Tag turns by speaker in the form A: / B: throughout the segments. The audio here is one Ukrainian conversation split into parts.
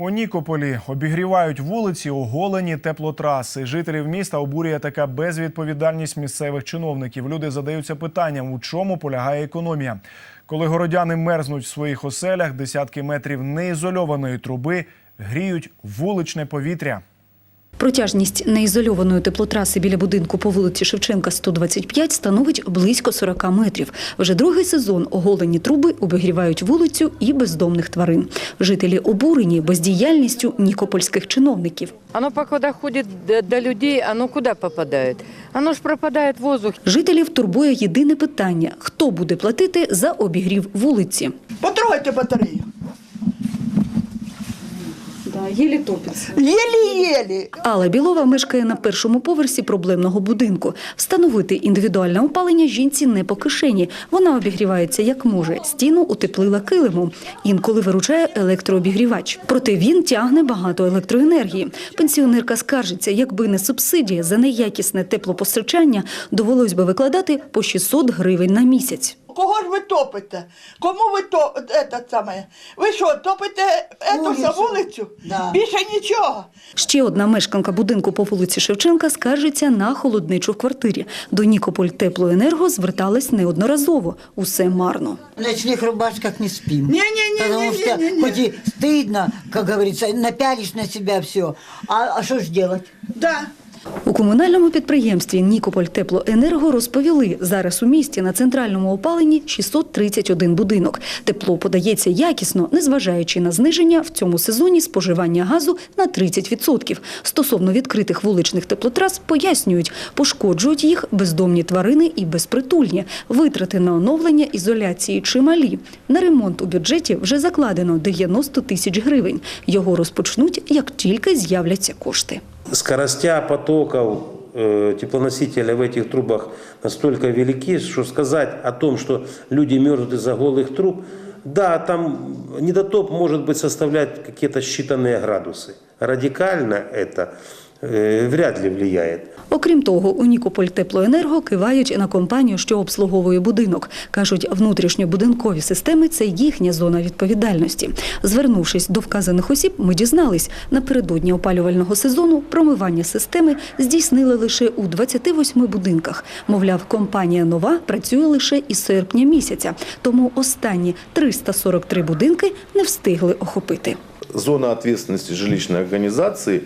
A: У Нікополі обігрівають вулиці, оголені теплотраси. Жителів міста обурює така безвідповідальність місцевих чиновників. Люди задаються питанням, у чому полягає економія. Коли городяни мерзнуть в своїх оселях, десятки метрів неізольованої труби гріють вуличне повітря.
B: Протяжність неізольованої теплотраси біля будинку по вулиці Шевченка 125 становить близько 40 метрів. Вже другий сезон оголені труби обігрівають вулицю і бездомних тварин. Жителі обурені бездіяльністю нікопольських чиновників.
C: Оно пока доходит до, до людей, оно куда попадает? Оно ж пропадает в воздух.
B: Жителів турбує єдине питання: хто буде платити за обігрів вулиці?
D: Потрогайте батарею.
B: Єлі топиться.
D: Єлі-єлі.
B: Алла Білова мешкає на першому поверсі проблемного будинку. Встановити індивідуальне опалення жінці не по кишені. Вона обігрівається як може. Стіну утеплила килимом. Інколи виручає електрообігрівач. Проте він тягне багато електроенергії. Пенсіонерка скаржиться, якби не субсидія за неякісне теплопостачання, довелось би викладати по 600 гривень на місяць
D: Кого ж ви топите? Кому ви то это саме? Ви що, топите ету за вулицю?
E: Да.
D: Більше нічого.
B: Ще одна мешканка будинку по вулиці Шевченка скаржиться на холодничу в квартирі. До Нікополь теплоенерго зверталась неодноразово. Усе марно.
E: В ночных рубашках не спим.
D: Не-не-не,
E: Потому что
D: не-не-не-не.
E: хоть и стыдно, как говорится, напялишь на себя все. А, а что ж делать?
D: Да.
B: У комунальному підприємстві Нікополь Теплоенерго розповіли, зараз у місті на центральному опаленні 631 будинок. Тепло подається якісно, незважаючи на зниження в цьому сезоні споживання газу на 30%. Стосовно відкритих вуличних теплотрас пояснюють, пошкоджують їх бездомні тварини і безпритульні. Витрати на оновлення ізоляції чималі. На ремонт у бюджеті вже закладено 90 тисяч гривень. Його розпочнуть, як тільки з'являться кошти
F: скоростя потоков э, теплоносителя в этих трубах настолько велики, что сказать о том, что люди мерзнут из-за голых труб, да, там недотоп может быть составлять какие-то считанные градусы. Радикально это э, вряд ли влияет.
B: Окрім того, у Нікополь Теплоенерго кивають на компанію, що обслуговує будинок. Кажуть, внутрішньобудинкові системи це їхня зона відповідальності. Звернувшись до вказаних осіб, ми дізнались, напередодні опалювального сезону промивання системи здійснили лише у 28 будинках. Мовляв, компанія нова працює лише із серпня місяця, тому останні 343 будинки не встигли охопити.
G: зона ответственности жилищной организации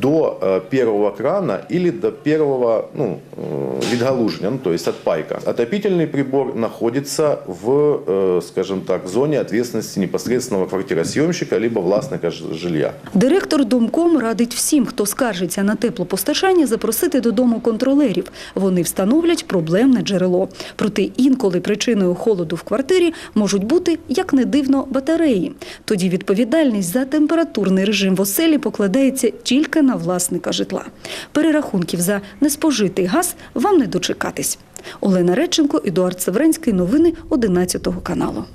G: до э, первого крана или до первого ну, э, відгалуження, ну, то есть отпайка. Отопительный прибор находится в, э, скажем так, зоне ответственности непосредственного квартиросъемщика либо властника ж- жилья.
B: Директор Домком радить всім, хто скаржиться на теплопостачання, запросити додому контролерів. Вони встановлять проблемне джерело. Проте інколи причиною холоду в квартирі можуть бути, як не дивно, батареї. Тоді відповідальність за температурний режим в оселі покладається тільки на власника житла. Перерахунків за неспожитий газ вам не дочекатись. Олена Реченко, Едуард Савренський. Новини 11 каналу.